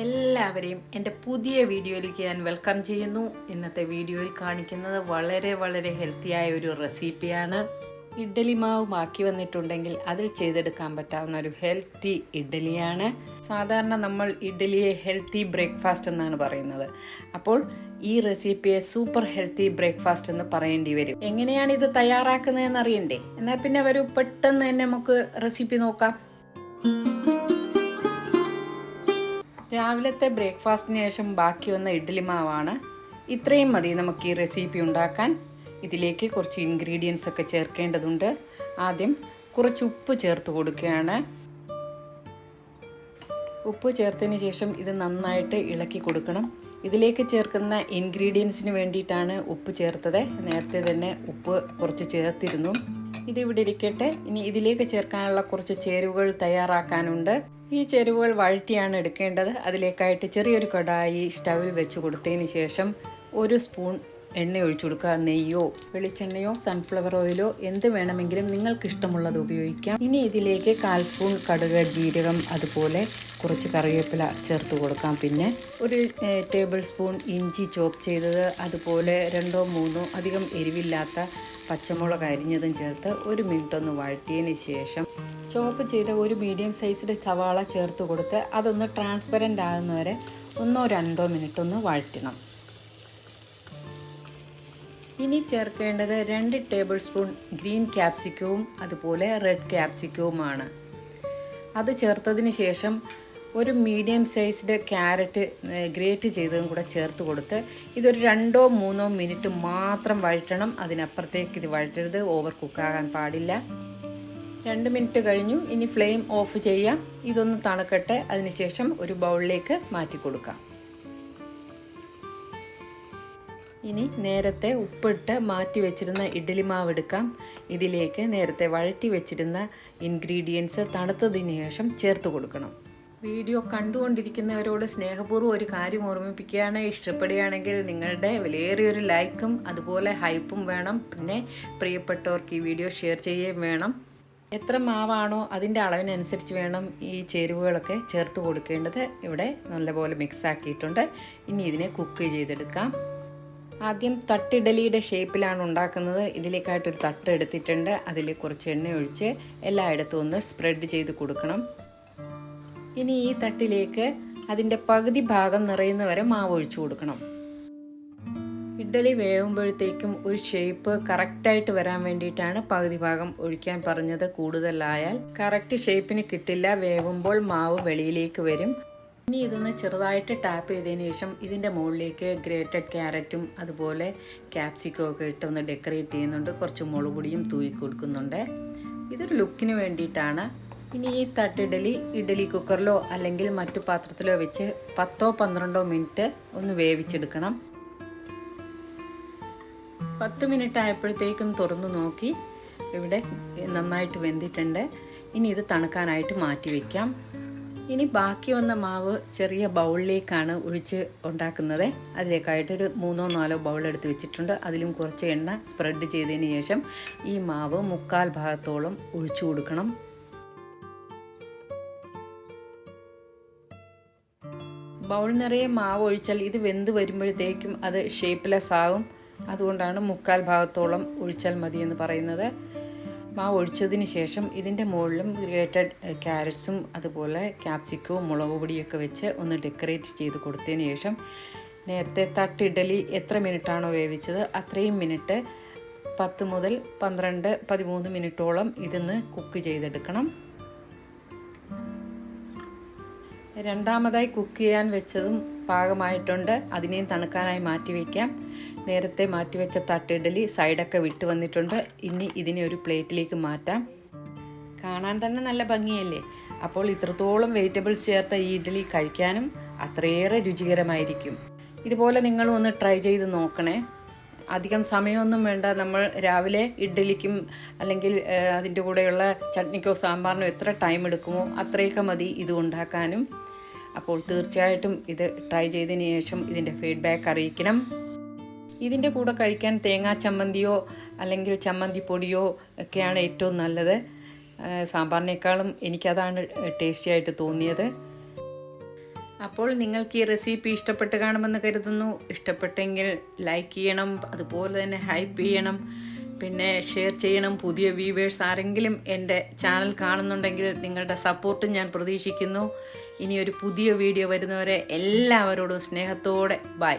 എല്ലാവരെയും എന്റെ പുതിയ വീഡിയോയിലേക്ക് ഞാൻ വെൽക്കം ചെയ്യുന്നു. ഇന്നത്തെ വീഡിയോയിൽ കാണിക്കുന്നത് വളരെ വളരെ ഹെൽത്തിയായ ഒരു റെസിപ്പിയാണ്. ഇഡ്ഡലി മാവ് ബാക്കി വന്നിട്ടുണ്ടെങ്കിൽ അതിൽ ചെയ്തെടുക്കാൻ പറ്റാവുന്ന ഒരു ഹെൽത്തി ഇഡ്ഡലിയാണ്. സാധാരണ നമ്മൾ ഇഡ്ഡലിയെ ഹെൽത്തി ബ്രേക്ക്ഫാസ്റ്റ് എന്നാണ് പറയുന്നത്. അപ്പോൾ ഈ റെസിപ്പിയെ സൂപ്പർ ഹെൽത്തി ബ്രേക്ക്ഫാസ്റ്റ് എന്ന് പറയേണ്ടി വരും. എങ്ങനെയാണ് ഇത് തയ്യാറാക്കുന്നതെന്ന് അറിയണ്ടേ? എന്നാൽ പിന്നെ ഒരു പെട്ടെന്ന് തന്നെ നമുക്ക് റെസിപ്പി നോക്കാം. രാവിലത്തെ ബ്രേക്ക്ഫാസ്റ്റിന് ശേഷം ബാക്കി വന്ന ഇഡ്ഡലി മാവാണ്. ഇത്രയും മതി നമുക്ക് ഈ റെസിപ്പി ഉണ്ടാക്കാൻ. ഇതിലേക്ക് കുറച്ച് ഇൻഗ്രീഡിയൻസ് ഒക്കെ ചേർക്കേണ്ടതുണ്ട്. ആദ്യം കുറച്ച് ഉപ്പ് ചേർത്ത് കൊടുക്കുകയാണ്. ഉപ്പ് ചേർത്തതിന് ശേഷം ഇത് നന്നായിട്ട് ഇളക്കി കൊടുക്കണം. ഇതിലേക്ക് ചേർക്കുന്ന ഇൻഗ്രീഡിയൻസിന് വേണ്ടിയിട്ടാണ് ഉപ്പ് ചേർത്തത്. നേരത്തെ തന്നെ ഉപ്പ് കുറച്ച് ചേർത്തിരുന്നു. ഇതിവിടെ ഇരിക്കട്ടെ. ഇനി ഇതിലേക്ക് ചേർക്കാനുള്ള കുറച്ച് ചേരുവകൾ തയ്യാറാക്കാനുണ്ട്. ഈ ചേരുവകൾ വഴറ്റിയാണ് എടുക്കേണ്ടത്. അതിലേക്കായിട്ട് ചെറിയൊരു കടായി സ്റ്റവിൽ വെച്ച് കൊടുത്തതിന് ശേഷം ഒരു സ്പൂൺ എണ്ണ ഒഴിച്ചു കൊടുക്കുക. നെയ്യോ വെളിച്ചെണ്ണയോ സൺഫ്ലവർ ഓയിലോ എന്ത് വേണമെങ്കിലും നിങ്ങൾക്ക് ഇഷ്ടമുള്ളത് ഉപയോഗിക്കാം. ഇനി ഇതിലേക്ക് കാൽ സ്പൂൺ കടുക് ജീരകം അതുപോലെ കുറച്ച് കറിവേപ്പില ചേർത്ത് കൊടുക്കാം. പിന്നെ ഒരു ടേബിൾ സ്പൂൺ ഇഞ്ചി ചോപ്പ് ചെയ്തത് അതുപോലെ രണ്ടോ മൂന്നോ അധികം എരിവില്ലാത്ത പച്ചമുളക് അരിഞ്ഞതും ചേർത്ത് ഒരു മിനിറ്റ് ഒന്ന് വഴറ്റിയതിന് ശേഷം ചോപ്പ് ചെയ്ത ഒരു മീഡിയം സൈസിന്റെ സവാള ചേർത്ത് കൊടുത്ത് അതൊന്ന് ട്രാൻസ്പെറന്റ് ആകുന്നവരെ ഒന്നോ രണ്ടോ മിനിറ്റ് ഒന്ന് വഴറ്റണം. ഇനി ചേർക്കേണ്ടത് രണ്ട് ടേബിൾ സ്പൂൺ ഗ്രീൻ ക്യാപ്സിക്കവും അതുപോലെ റെഡ് ക്യാപ്സിക്കവുമാണ്. അത് ചേർത്തതിന് ശേഷം ഒരു മീഡിയം സൈസ്ഡ് ക്യാരറ്റ് ഗ്രേറ്റ് ചെയ്തതും കൂടെ ചേർത്ത് കൊടുത്ത് ഇതൊരു രണ്ടോ മൂന്നോ മിനിറ്റ് മാത്രം വഴറ്റണം. അതിനപ്പുറത്തേക്ക് ഇത് വഴറ്റരുത്. ഓവർ കുക്കാകാൻ പാടില്ല. രണ്ട് മിനിറ്റ് കഴിഞ്ഞു. ഇനി ഫ്ലെയിം ഓഫ് ചെയ്യാം. ഇതൊന്ന് തണുക്കട്ടെ. അതിനുശേഷം ഒരു ബൗളിലേക്ക് മാറ്റി കൊടുക്കാം. ഇനി നേരത്തെ ഉപ്പിട്ട് മാറ്റി വെച്ചിരുന്ന ഇഡ്ഡലി മാവ് എടുക്കാം. ഇതിലേക്ക് നേരത്തെ വഴറ്റി വെച്ചിരുന്ന ഇൻഗ്രീഡിയൻസ് തണുത്തതിന് ശേഷം ചേർത്ത് കൊടുക്കണം. വീഡിയോ കണ്ടുകൊണ്ടിരിക്കുന്നവരോട് സ്നേഹപൂർവം ഒരു കാര്യം ഓർമ്മിപ്പിക്കുകയാണ്. ഇഷ്ടപ്പെടുകയാണെങ്കിൽ നിങ്ങളുടെ വിലയേറിയൊരു ലൈക്കും അതുപോലെ ഹൈപ്പും വേണം. പിന്നെ പ്രിയപ്പെട്ടവർക്ക് ഈ വീഡിയോ ഷെയർ ചെയ്യുകയും വേണം. എത്ര മാവാണോ അതിന്റെ അളവിനനുസരിച്ച് വേണം ഈ ചേരുവകളൊക്കെ ചേർത്ത് കൊടുക്കേണ്ടത്. ഇവിടെ നല്ലപോലെ മിക്സ് ആക്കിയിട്ടുണ്ട്. ഇനി ഇതിനെ കുക്ക് ചെയ്തെടുക്കാം. ആദ്യം തട്ടിഡലിയുടെ ഷേപ്പിലാണ് ഉണ്ടാക്കുന്നത്. ഇതിലേക്കായിട്ടൊരു തട്ട് എടുത്തിട്ടുണ്ട്. അതിൽ കുറച്ച് എണ്ണ ഒഴിച്ച് എല്ലായിടത്തും ഒന്ന് സ്പ്രെഡ് ചെയ്ത് കൊടുക്കണം. ഇനി ഈ തട്ടിലേക്ക് അതിന്റെ പകുതി ഭാഗം നിറയുന്ന വരെ മാവ് ഒഴിച്ചു കൊടുക്കണം. ഇഡ്ഡലി വേവുമ്പോഴത്തേക്കും ഒരു ഷേപ്പ് കറക്റ്റായിട്ട് വരാൻ വേണ്ടിയിട്ടാണ് പകുതി ഭാഗം ഒഴിക്കാൻ പറഞ്ഞത് കൂടുതലായാൽ. കറക്റ്റ് ഷേപ്പിന് കിട്ടില്ല. വേവുമ്പോൾ മാവ് വെളിയിലേക്ക് വരും. ഇനി ഇതൊന്ന് ചെറുതായിട്ട് ടാപ്പ് ചെയ്തതിന് ശേഷം ഇതിന്റെ മുകളിലേക്ക് ഗ്രേറ്റഡ് ക്യാരറ്റും അതുപോലെ ക്യാപ്സിക്കോ ഒക്കെ ഇട്ട് ഒന്ന് ഡെക്കറേറ്റ് ചെയ്യുന്നുണ്ട്. കുറച്ച് മുളക് തൂയി കൊടുക്കുന്നുണ്ട്. ഇതൊരു ലുക്കിന് വേണ്ടിയിട്ടാണ്. ഇനി ഈ തട്ടിഡലി ഇഡലി കുക്കറിലോ അല്ലെങ്കിൽ മറ്റു പാത്രത്തിലോ വെച്ച് പത്തോ പന്ത്രണ്ടോ മിനിറ്റ് ഒന്ന് വേവിച്ചെടുക്കണം. പത്ത് മിനിറ്റ് ആയപ്പോഴത്തേക്കും തുറന്നു നോക്കി. ഇവിടെ നന്നായിട്ട് വെന്തിട്ടുണ്ട്. ഇനി ഇത് തണുക്കാനായിട്ട് മാറ്റി വയ്ക്കാം ഇനി ബാക്കി വന്ന മാവ് ചെറിയ ബൗളിലേക്കാണ് ഒഴിച്ച് ഉണ്ടാക്കുന്നത്. അതിലേക്കായിട്ടൊരു മൂന്നോ നാലോ ബൗൾ എടുത്ത് വെച്ചിട്ടുണ്ട്. അതിലും കുറച്ച് എണ്ണ സ്പ്രെഡ് ചെയ്തതിന് ശേഷം ഈ മാവ് മുക്കാൽ ഭാഗത്തോളം ഒഴിച്ചു കൊടുക്കണം. ബൗൾ നിറയെ മാവ് ഒഴിച്ചാൽ ഇത് വെന്ത് വരുമ്പോഴത്തേക്കും അത് ഷേപ്പ്ലെസ് ആകും അതുകൊണ്ടാണ് മുക്കാൽ ഭാഗത്തോളം ഒഴിച്ചാൽ മതിയെന്ന് പറയുന്നത്. മാവ് ഒഴിച്ചതിന് ശേഷം ഇതിന്റെ മുകളിലും ഗ്രേറ്റഡ് ക്യാരറ്റ്സും അതുപോലെ ക്യാപ്സിക്കവും മുളക് പൊടിയൊക്കെ വെച്ച് ഒന്ന് ഡെക്കറേറ്റ് ചെയ്ത് കൊടുത്തതിന് ശേഷം നേരത്തെ തട്ടിഡലി എത്ര മിനിറ്റാണോ വേവിച്ചത് അത്രയും മിനിറ്റ് പത്ത് മുതൽ പന്ത്രണ്ട് പതിമൂന്ന് മിനിറ്റോളം ഇതിന്ന് കുക്ക് ചെയ്തെടുക്കണം. രണ്ടാമതായി കുക്ക് ചെയ്യാൻ വെച്ചതും പാകമായിട്ടുണ്ട്. അതിനെയും തണുക്കാനായി മാറ്റി വയ്ക്കാം നേരത്തെ മാറ്റിവെച്ച തട്ടിഡലി സൈഡൊക്കെ വിട്ട് വന്നിട്ടുണ്ട്. ഇനി ഇതിനെ ഒരു പ്ലേറ്റിലേക്ക് മാറ്റാം. കാണാൻ തന്നെ നല്ല ഭംഗിയല്ലേ? അപ്പോൾ ഇത്രത്തോളം വെജിറ്റബിൾസ് ചേർത്ത ഈ ഇഡ്ഡലി കഴിക്കാനും അത്രയേറെ രുചികരമായിരിക്കും. ഇതുപോലെ നിങ്ങളും ഒന്ന് ട്രൈ ചെയ്ത് നോക്കണേ. അധികം സമയമൊന്നും വേണ്ട. നമ്മൾ രാവിലെ ഇഡ്ഡലിക്കും അല്ലെങ്കിൽ അതിന്റെ കൂടെയുള്ള ചട്നിക്കോ സാമ്പാറിനോ എത്ര ടൈം എടുക്കുമോ അത്രയൊക്കെ മതി ഇത് ഉണ്ടാക്കാനും. അപ്പോൾ തീർച്ചയായിട്ടും ഇത് ട്രൈ ചെയ്തതിന് ശേഷം ഇതിന്റെ ഫീഡ്ബാക്ക് അറിയിക്കണം. ഇതിന്റെ കൂടെ കഴിക്കാൻ തേങ്ങാ ചമ്മന്തിയോ അല്ലെങ്കിൽ ചമ്മന്തി പൊടിയോ ഒക്കെയാണ് ഏറ്റവും നല്ലത്. സാമ്പാറിനേക്കാളും എനിക്കതാണ് ടേസ്റ്റി ആയിട്ട് തോന്നിയത്. അപ്പോൾ നിങ്ങൾക്ക് ഈ റെസിപ്പി ഇഷ്ടപ്പെട്ട് കാണുമെന്ന് കരുതുന്നു. ഇഷ്ടപ്പെട്ടെങ്കിൽ ലൈക്ക് ചെയ്യണം അതുപോലെ തന്നെ ഹൈപ്പ് ചെയ്യണം. പിന്നെ ഷെയർ ചെയ്യണം. പുതിയ വ്യൂവേഴ്സ് ആരെങ്കിലും എന്റെ ചാനൽ കാണുന്നുണ്ടെങ്കിൽ നിങ്ങളുടെ സപ്പോർട്ടും ഞാൻ പ്രതീക്ഷിക്കുന്നു. ഇനി ഒരു പുതിയ വീഡിയോ വരുന്നവരെ എല്ലാവരോടും സ്നേഹത്തോടെ ബൈ.